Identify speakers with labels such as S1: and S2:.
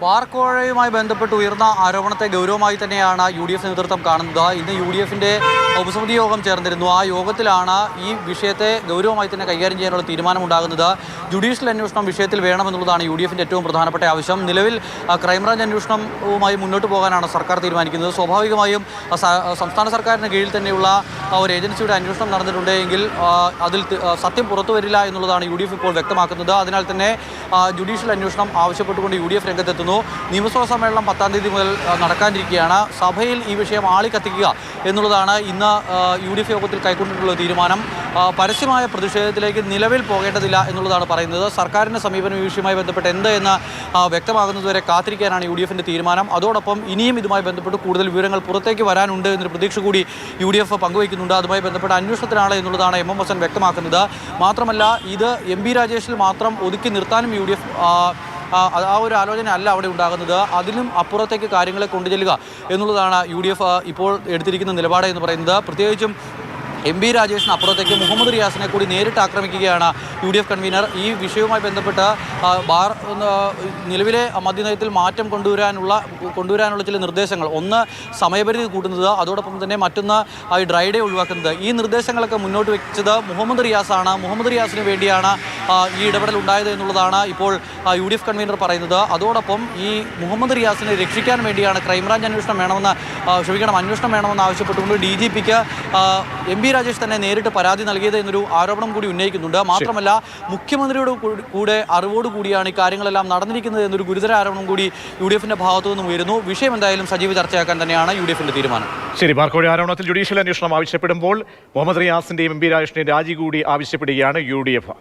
S1: വാർക്കോഴയുമായി ബന്ധപ്പെട്ട് ഉയർന്ന ആരോപണത്തെ ഗൗരവമായി തന്നെയാണ് യു ഡി എഫ് നേതൃത്വം കാണുന്നത്. ഇന്ന് യു ഡി എഫിന്റെ ഉപസമിതി യോഗം ചേർന്നിരുന്നു. ആ യോഗത്തിലാണ് ഈ വിഷയത്തെ ഗൗരവമായി തന്നെ കൈകാര്യം ചെയ്യാനുള്ള തീരുമാനമുണ്ടാകുന്നത്. ജുഡീഷ്യൽ അന്വേഷണം വിഷയത്തിൽ വേണമെന്നുള്ളതാണ് യു ഡി എഫിന്റെ ഏറ്റവും പ്രധാനപ്പെട്ട ആവശ്യം. നിലവിൽ ക്രൈംബ്രാഞ്ച് അന്വേഷണവുമായി മുന്നോട്ട് പോകാനാണ് സർക്കാർ തീരുമാനിക്കുന്നത്. സ്വാഭാവികമായും സംസ്ഥാന സർക്കാരിന് കീഴിൽ തന്നെയുള്ള ഒരു ഏജൻസിയുടെ അന്വേഷണം നടന്നിട്ടുണ്ട് എങ്കിൽ അതിൽ സത്യം പുറത്തു വരില്ല എന്നുള്ളതാണ് യു ഇപ്പോൾ വ്യക്തമാക്കുന്നത്. അതിനാൽ തന്നെ ജുഡീഷ്യൽ അന്വേഷണം ആവശ്യപ്പെട്ടുകൊണ്ട് യു ഡി എഫ് രംഗത്തെത്തുന്നു. നിയമസഭാ സമ്മേളനം പത്താം തീയതി മുതൽ നടക്കാനിരിക്കുകയാണ്. സഭയിൽ ഈ വിഷയം ആളിക്കത്തിക്കുക എന്നുള്ളതാണ് ഇന്ന് യു ഡി എഫ് യോഗത്തിൽ കൈക്കൊണ്ടിട്ടുള്ള തീരുമാനം. പരസ്യമായ പ്രതിഷേധത്തിലേക്ക് നിലവിൽ പോകേണ്ടതില്ല എന്നുള്ളതാണ് പറയുന്നത്. സർക്കാരിന്റെ സമീപനം ഈ വിഷയവുമായി ബന്ധപ്പെട്ട് എന്ത് എന്ന് വ്യക്തമാകുന്നതുവരെ കാത്തിരിക്കാനാണ് യു ഡി എഫിന്റെ തീരുമാനം. അതോടൊപ്പം ഇനിയും ഇതുമായി ബന്ധപ്പെട്ട് കൂടുതൽ വിവരങ്ങൾ പുറത്തേക്ക് വരാനുണ്ട് എന്നൊരു പ്രതീക്ഷ കൂടി യു ഡി എഫ് പങ്കുവയ്ക്കുന്നുണ്ട്. അതുമായി ബന്ധപ്പെട്ട അന്വേഷണത്തിനാണ് എന്നുള്ളതാണ് എം എം ഹസൻ വ്യക്തമാക്കുന്നത്. മാത്രമല്ല ഇത് എം ബി രാജേഷിൽ മാത്രം ഒതുക്കി നിർത്താനും യു ഡി എഫ് ആ ഒരു ആലോചന അല്ല അവിടെ ഉണ്ടാകുന്നത്. അതിലും അപ്പുറത്തേക്ക് കാര്യങ്ങളെ കൊണ്ടുചെല്ലുക എന്നുള്ളതാണ് യു ഇപ്പോൾ എടുത്തിരിക്കുന്ന നിലപാട് എന്ന് പറയുന്നത്. പ്രത്യേകിച്ചും എം ബി രാജേഷിന് അപ്പുറത്തേക്ക് മുഹമ്മദ് റിയാസിനെ കൂടി നേരിട്ട് ആക്രമിക്കുകയാണ് യു ഡി എഫ് കൺവീനർ. ഈ വിഷയവുമായി ബന്ധപ്പെട്ട് ബാർ നിലവിലെ മദ്യനയത്തിൽ മാറ്റം കൊണ്ടുവരാനുള്ള കൊണ്ടുവരാനുള്ള ചില നിർദ്ദേശങ്ങൾ. ഒന്ന് സമയപരിധി കൂട്ടുന്നത് അതോടൊപ്പം തന്നെ മറ്റൊന്ന് ഈ ഡ്രൈഡേ ഒഴിവാക്കുന്നത്. ഈ നിർദ്ദേശങ്ങളൊക്കെ മുന്നോട്ട് വെച്ചത് മുഹമ്മദ് റിയാസാണ്. മുഹമ്മദ് റിയാസിന് വേണ്ടിയാണ് ഈ ഇടപെടൽ ഉണ്ടായത് എന്നുള്ളതാണ് ഇപ്പോൾ യു ഡി എഫ് കൺവീനർ പറയുന്നത്. അതോടൊപ്പം ഈ മുഹമ്മദ് റിയാസിനെ രക്ഷിക്കാൻ വേണ്ടിയാണ് ക്രൈംബ്രാഞ്ച് അന്വേഷണം വേണമെന്ന് ക്ഷമിക്കണം അന്വേഷണം വേണമെന്ന് ആവശ്യപ്പെട്ടുകൊണ്ട് ഡി ജി പിക്ക് എം പി രാജേഷ് തന്നെ നേരിട്ട് പരാതി നൽകിയത് എന്നൊരു ആരോപണം കൂടി ഉന്നയിക്കുന്നുണ്ട്. മാത്രമല്ല മുഖ്യമന്ത്രിയുടെ കൂടെ അറിവോട് കൂടിയാണ് ഈ കാര്യങ്ങളെല്ലാം നടന്നിരിക്കുന്നത് എന്നൊരു ഗുരുതര ആരോപണം കൂടി യു ഡി എഫിന്റെ ഭാഗത്തു നിന്നും ഉയരുന്നു. വിഷയം എന്തായാലും സജീവ ചർച്ചയാക്കാൻ തന്നെയാണ് യു ഡി എഫിന്റെ തീരുമാനം.
S2: ശരി ബാർക്കോഴി ആരോപണത്തിൽ ജുഡീഷ്യൽ അന്വേഷണം ആവശ്യപ്പെടുമ്പോൾ മുഹമ്മദ് റിയാസിന്റെയും എം പി രാജേഷിന്റെയും രാജി കൂടി ആവശ്യപ്പെടുകയാണ് യു ഡി എഫ്.